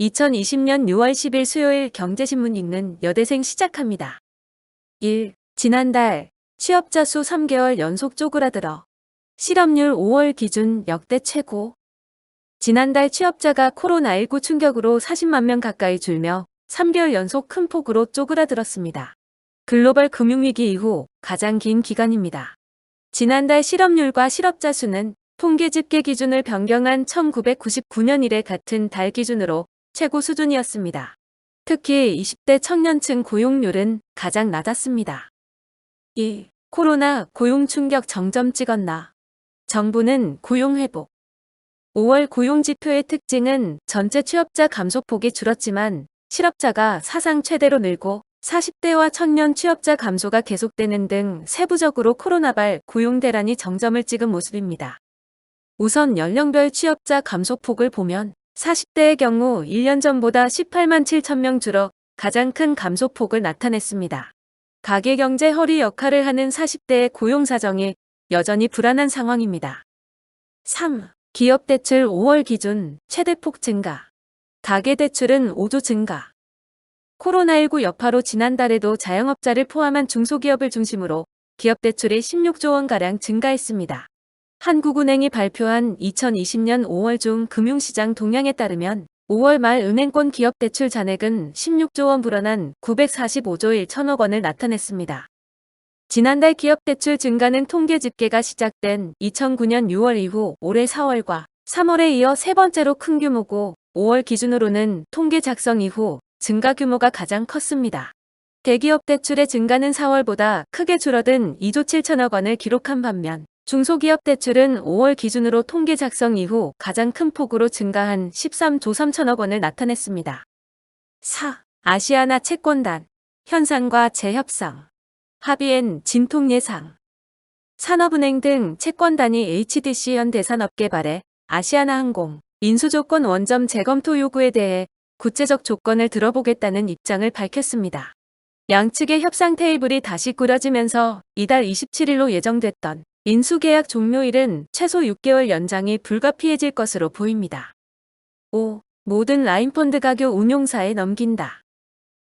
2020년 6월 10일 수요일 경제신문 읽는 여대생 시작합니다. 1. 지난달 취업자 수 3개월 연속 쪼그라들어 실업률 5월 기준 역대 최고 지난달 취업자가 코로나19 충격으로 40만 명 가까이 줄며 3개월 연속 큰 폭으로 쪼그라들었습니다. 글로벌 금융위기 이후 가장 긴 기간입니다. 지난달 실업률과 실업자 수는 통계 집계 기준을 변경한 1999년 이래 같은 달 기준으로 최고 수준이었습니다. 특히 20대 청년층 고용률은 가장 낮았습니다. 2. 코로나 고용 충격 정점 찍었나. 정부는 고용 회복. 5월 고용 지표의 특징은 전체 취업자 감소폭이 줄었지만 실업자가 사상 최대로 늘고 40대와 청년 취업자 감소가 계속되는 등 세부적으로 코로나발 고용 대란이 정점을 찍은 모습입니다. 우선 연령별 취업자 감소폭을 보면 40대의 경우 1년 전보다 18만 7천 명 줄어 가장 큰 감소폭을 나타냈습니다. 가계경제 허리 역할을 하는 40대의 고용 사정이 여전히 불안한 상황입니다. 3. 기업 대출 5월 기준 최대폭 증가. 가계 대출은 5조 증가. 코로나19 여파로 지난달에도 자영업자를 포함한 중소기업을 중심으로 기업 대출이 16조 원가량 증가했습니다. 한국은행이 발표한 2020년 5월 중 금융시장 동향에 따르면 5월 말 은행권 기업 대출 잔액은 16조 원 불어난 945조 1천억 원을 나타냈습니다. 지난달 기업 대출 증가는 통계 집계가 시작된 2009년 6월 이후 올해 4월과 3월에 이어 세 번째로 큰 규모고 5월 기준으로는 통계 작성 이후 증가 규모가 가장 컸습니다. 대기업 대출의 증가는 4월보다 크게 줄어든 2조 7천억 원을 기록한 반면 중소기업 대출은 5월 기준으로 통계 작성 이후 가장 큰 폭으로 증가한 13조 3천억 원을 나타냈습니다. 4. 아시아나 채권단 현상과 재협상 합의엔 진통 예상 산업은행 등 채권단이 HDC 현대산업계 발에 아시아나항공 인수조건 원점 재검토 요구에 대해 구체적 조건을 들어보겠다는 입장을 밝혔습니다. 양측의 협상 테이블이 다시 꾸려지면서 이달 27일로 예정됐던 인수계약 종료일은 최소 6개월 연장이 불가피해질 것으로 보입니다. 5. 모든 라임펀드 가교 운용사에 넘긴다.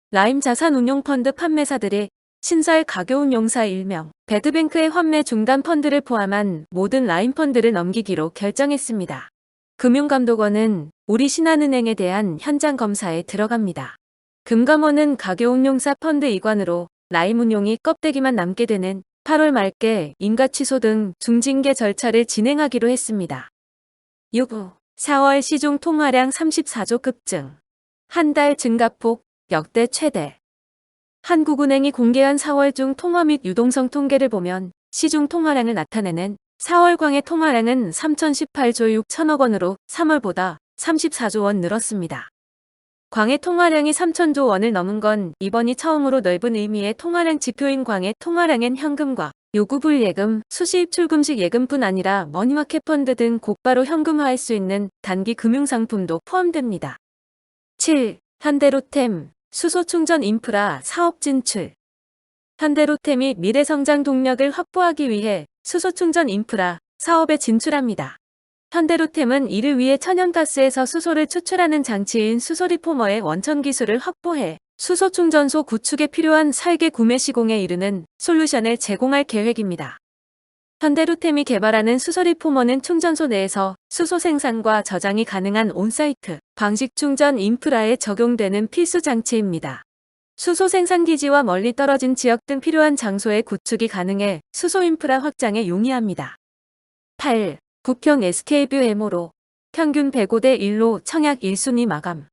라임 자산 운용 펀드 판매사들이 신설 가교 운용사 일명 배드뱅크의 환매 중단 펀드를 포함한 모든 라임 펀드를 넘기기로 결정했습니다. 금융감독원은 우리 신한은행에 대한 현장 검사에 들어갑니다. 금감원은 가교 운용사 펀드 이관으로 라임 운용이 껍데기만 남게 되는 8월 말께 인가 취소 등 중징계 절차를 진행하기로 했습니다. 6. 4월 시중 통화량 34조 급증. 한 달 증가폭 역대 최대. 한국은행이 공개한 4월 중 통화 및 유동성 통계를 보면 시중 통화량을 나타내는 4월 광의 통화량은 3,018조 6천억 원으로 3월보다 34조 원 늘었습니다. 광의 통화량이 3천조 원을 넘은 건 이번이 처음으로 넓은 의미의 통화량 지표인 광의 통화량엔 현금과 요구불 예금, 수시입 출금식 예금뿐 아니라 머니마켓 펀드 등 곧바로 현금화할 수 있는 단기 금융상품도 포함됩니다. 7. 현대로템, 수소 충전 인프라 사업 진출 현대로템이 미래성장 동력을 확보하기 위해 수소 충전 인프라 사업에 진출합니다. 현대로템은 이를 위해 천연가스에서 수소를 추출하는 장치인 수소리포머의 원천 기술을 확보해 수소 충전소 구축에 필요한 설계 구매 시공에 이르는 솔루션을 제공할 계획입니다. 현대로템이 개발하는 수소리포머는 충전소 내에서 수소 생산과 저장이 가능한 온사이트 방식 충전 인프라에 적용되는 필수 장치입니다. 수소 생산 기지와 멀리 떨어진 지역 등 필요한 장소에 구축이 가능해 수소 인프라 확장에 용이합니다. 8. 부평 SK뷰 해모로 평균 105대 1로 청약 1순위 마감.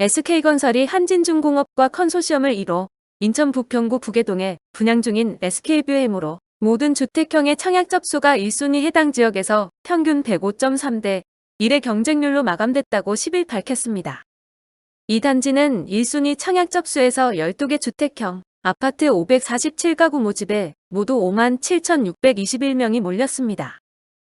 SK건설이 한진중공업과 컨소시엄을 이뤄 인천 부평구 부계동에 분양 중인 SK뷰 해모로 모든 주택형의 청약 접수가 1순위 해당 지역에서 평균 105.3대 1의 경쟁률로 마감됐다고 10일 밝혔습니다. 이 단지는 1순위 청약 접수에서 12개 주택형 아파트 547가구 모집에 모두 5만 7,621명이 몰렸습니다.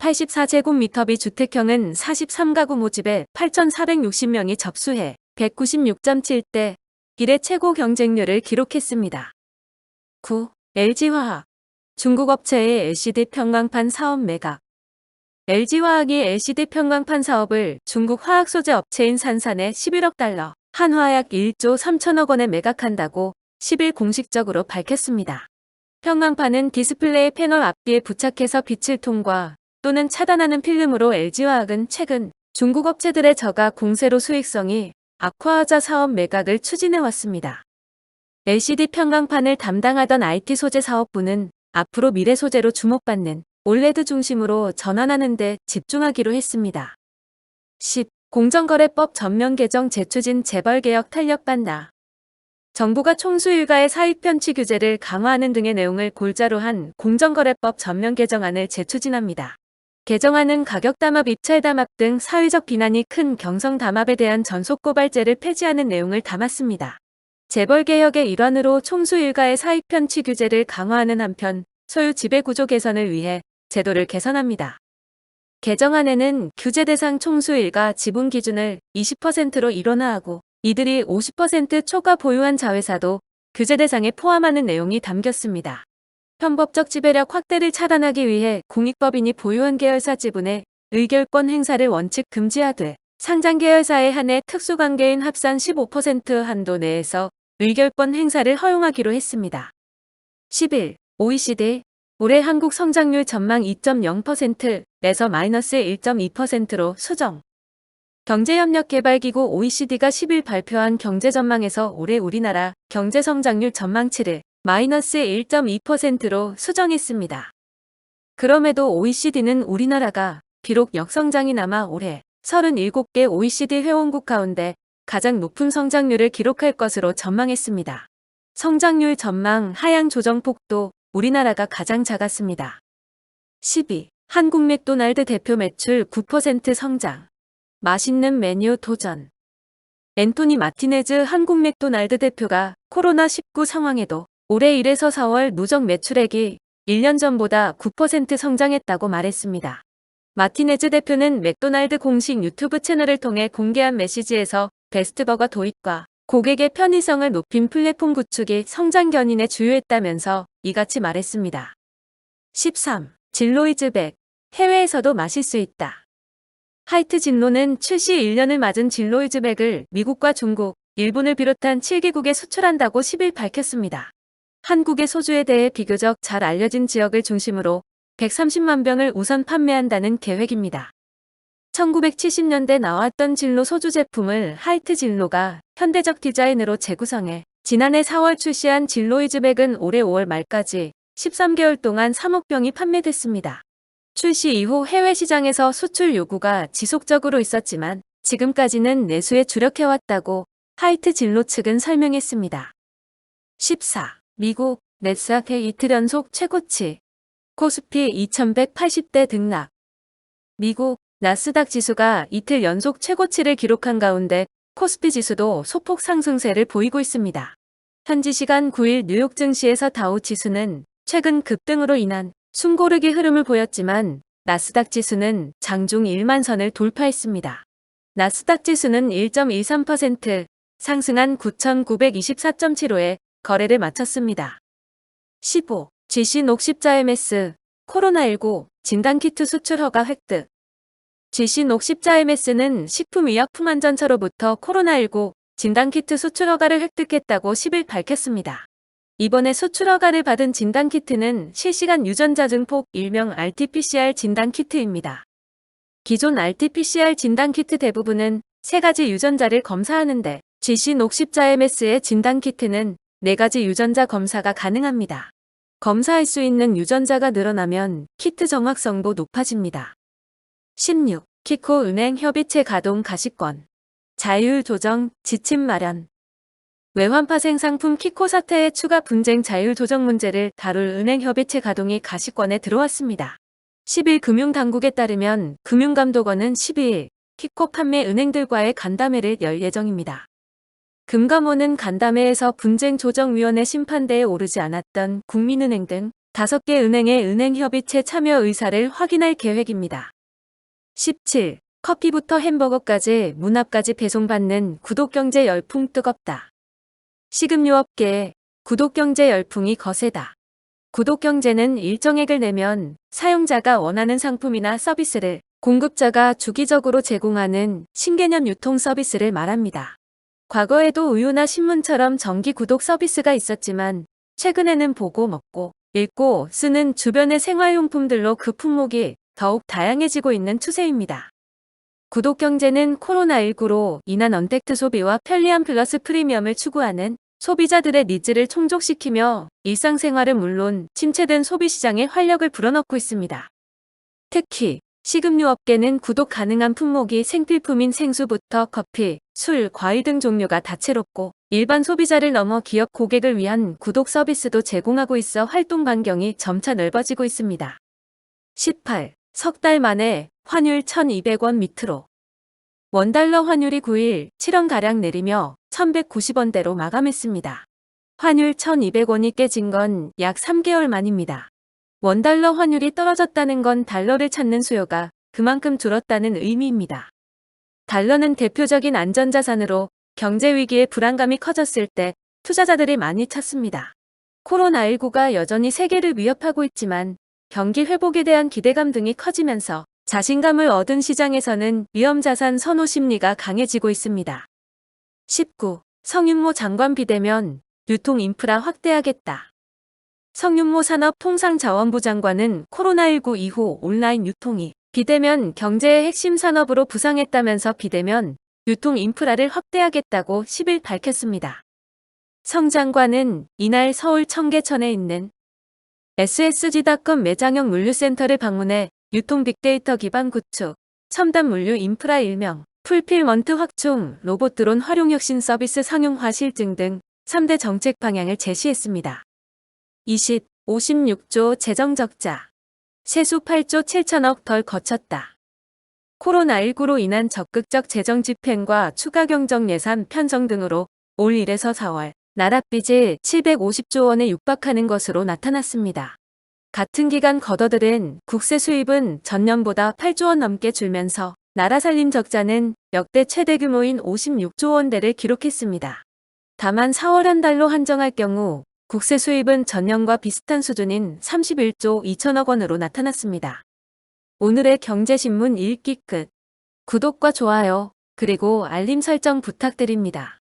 84제곱미터비 주택형은 43가구 모집에 8,460명이 접수해 196.7대 1의 최고 경쟁률을 기록했습니다. 9. LG화학 중국 업체의 LCD 평광판 사업 매각 LG화학이 LCD 편광판 사업을 중국 화학 소재 업체인 산산에 11억 달러, 한화약 1조 3천억 원에 매각한다고 10일 공식적으로 밝혔습니다. 편광판은 디스플레이 패널 앞뒤에 부착해서 빛을 통과 또는 차단하는 필름으로 LG화학은 최근 중국 업체들의 저가 공세로 수익성이 악화하자 사업 매각을 추진해 왔습니다. LCD 편광판을 담당하던 IT 소재 사업부는 앞으로 미래 소재로 주목받는 올레드 중심으로 전환하는 데 집중하기로 했습니다. 10. 공정거래법 전면 개정 재추진 재벌개혁 탄력받나. 정부가 총수 일가의 사익 편취 규제를 강화하는 등의 내용을 골자로 한 공정거래법 전면 개정안을 재추진합니다. 개정안은 가격 담합, 입찰 담합 등 사회적 비난이 큰 경성 담합에 대한 전속 고발제를 폐지하는 내용을 담았습니다. 재벌 개혁의 일환으로 총수 일가의 사익 편취 규제를 강화하는 한편 소유 지배 구조 개선을 위해 제도를 개선합니다. 개정안에는 규제 대상 총수 일가 지분 기준을 20%로 일원화하고 이들이 50% 초과 보유한 자회사도 규제 대상에 포함하는 내용이 담겼습니다. 편법적 지배력 확대를 차단하기 위해 공익법인이 보유한 계열사 지분의 의결권 행사를 원칙 금지하되 상장 계열사에 한해 특수관계인 합산 15% 한도 내에서 의결권 행사를 허용하기로 했습니다. 11. OECD 올해 한국 성장률 전망 2.0%에서 마이너스 1.2%로 수정. 경제협력개발기구 OECD가 10일 발표한 경제 전망에서 올해 우리나라 경제 성장률 전망치를 마이너스 1.2%로 수정했습니다. 그럼에도 OECD는 우리나라가 비록 역성장이 남아 올해 37개 OECD 회원국 가운데 가장 높은 성장률을 기록할 것으로 전망했습니다. 성장률 전망 하향 조정 폭도 우리나라가 가장 작았습니다. 12. 한국 맥도날드 대표 매출 9% 성장. 맛있는 메뉴 도전. 앤토니 마티네즈 한국 맥도날드 대표가 코로나19 상황에도 올해 1에서 4월 누적 매출액이 1년 전보다 9% 성장했다고 말했습니다. 마티네즈 대표는 맥도날드 공식 유튜브 채널을 통해 공개한 메시지에서 베스트버거 도입과 고객의 편의성을 높인 플랫폼 구축이 성장 견인에 주요했다면서 이같이 말했습니다. 13. 진로이즈백. 해외에서도 마실 수 있다. 하이트 진로는 출시 1년을 맞은 진로이즈백을 미국과 중국, 일본을 비롯한 7개국에 수출한다고 10일 밝혔습니다. 한국의 소주에 대해 비교적 잘 알려진 지역을 중심으로 130만 병을 우선 판매한다는 계획입니다. 1970년대 나왔던 진로 소주 제품을 하이트 진로가 현대적 디자인으로 재구성해 지난해 4월 출시한 진로이즈백은 올해 5월 말까지 13개월 동안 3억 병이 판매됐습니다. 출시 이후 해외 시장에서 수출 요구가 지속적으로 있었지만 지금까지는 내수에 주력해왔다고 하이트 진로 측은 설명했습니다. 14. 미국 넷스닥의 이틀 연속 최고치 코스피 2180대 등락 미국 나스닥 지수가 이틀 연속 최고치를 기록한 가운데 코스피 지수도 소폭 상승세를 보이고 있습니다. 현지 시간 9일 뉴욕 증시에서 다우 지수는 최근 급등으로 인한 숨고르기 흐름을 보였지만 나스닥 지수는 장중 1만 선을 돌파했습니다. 나스닥 지수는 1.13% 상승한 9,924.75에 거래를 마쳤습니다. 15. GC 녹십자 MS 코로나19 진단키트 수출 허가 획득 GC 녹십자 MS는 식품의약품안전처로부터 코로나19 진단키트 수출 허가를 획득했다고 10일 밝혔습니다. 이번에 수출 허가를 받은 진단키트는 실시간 유전자 증폭 일명 RT-PCR 진단키트입니다. 기존 RT-PCR 진단키트 대부분은 세 가지 유전자를 검사하는데 GC 녹십자 MS의 진단키트는 네 가지 유전자 검사가 가능합니다. 검사할 수 있는 유전자가 늘어나면 키트 정확성도 높아집니다. 16. 키코 은행 협의체 가동 가시권. 자율 조정 지침 마련. 외환파 생 상품 키코 사태의 추가 분쟁 자율 조정 문제를 다룰 은행 협의체 가동이 가시권에 들어왔습니다. 10일 금융당국에 따르면 금융감독원은 12일 키코 판매 은행들과의 간담회를 열 예정입니다. 금감원은 간담회에서 분쟁조정위원회 심판대에 오르지 않았던 국민은행 등 5개 은행의 은행협의체 참여 의사를 확인할 계획입니다. 17. 커피부터 햄버거까지 문 앞까지 배송받는 구독경제 열풍 뜨겁다. 식음료업계에 구독경제 열풍이 거세다. 구독 경제는 일정액을 내면 사용자가 원하는 상품이나 서비스를 공급자가 주기적으로 제공하는 신개념 유통 서비스를 말합니다. 과거에도 우유나 신문처럼 정기 구독 서비스가 있었지만 최근에는 보고 먹고 읽고 쓰는 주변의 생활용품들로 그 품목이 더욱 다양해지고 있는 추세입니다. 구독 경제는 코로나19로 인한 언택트 소비와 편리함 플러스 프리미엄을 추구하는 소비자들의 니즈를 충족시키며 일상생활은 물론 침체된 소비시장에 활력을 불어넣고 있습니다. 특히 식음료 업계는 구독 가능한 품목이 생필품인 생수부터 커피, 술, 과일 등 종류가 다채롭고 일반 소비자를 넘어 기업 고객을 위한 구독 서비스도 제공하고 있어 활동 반경이 점차 넓어지고 있습니다. 18. 석 달 만에 환율 1200원 밑으로 원달러 환율이 9일 7원가량 내리며 1190원대로 마감했습니다. 환율 1200원이 깨진 건 약 3개월 만입니다. 원달러 환율이 떨어졌다는 건 달러를 찾는 수요가 그만큼 줄었다는 의미입니다. 달러는 대표적인 안전자산으로 경제 위기의 불안감이 커졌을 때 투자자들이 많이 찾습니다. 코로나19가 여전히 세계를 위협하고 있지만 경기 회복에 대한 기대감 등이 커지면서 자신감을 얻은 시장에서는 위험자산 선호 심리가 강해지고 있습니다. 19. 성윤모 장관 비대면 유통 인프라 확대하겠다. 성윤모 산업통상자원부 장관은 코로나19 이후 온라인 유통이 비대면 경제의 핵심 산업으로 부상했다면서 비대면 유통 인프라를 확대하겠다고 10일 밝혔습니다. 성 장관은 이날 서울 청계천에 있는 ssg.com 매장형 물류센터를 방문해 유통 빅데이터 기반 구축, 첨단 물류 인프라 일명, 풀필먼트 확충, 로봇 드론 활용 혁신 서비스 상용화 실증 등 3대 정책 방향을 제시했습니다. 20, 56조 재정 적자. 세수 8조 7천억 덜 거쳤다. 코로나19로 인한 적극적 재정 집행과 추가 경정 예산 편성 등으로 올 1에서 4월 나라 빚이 750조 원에 육박하는 것으로 나타났습니다. 같은 기간 거둬들은 국세 수입은 전년보다 8조 원 넘게 줄면서 나라 살림 적자는 역대 최대 규모인 56조 원대를 기록했습니다. 다만 4월 한 달로 한정할 경우 국세 수입은 전년과 비슷한 수준인 31조 2천억 원으로 나타났습니다. 오늘의 경제신문 읽기 끝. 구독과 좋아요, 그리고 알림 설정 부탁드립니다.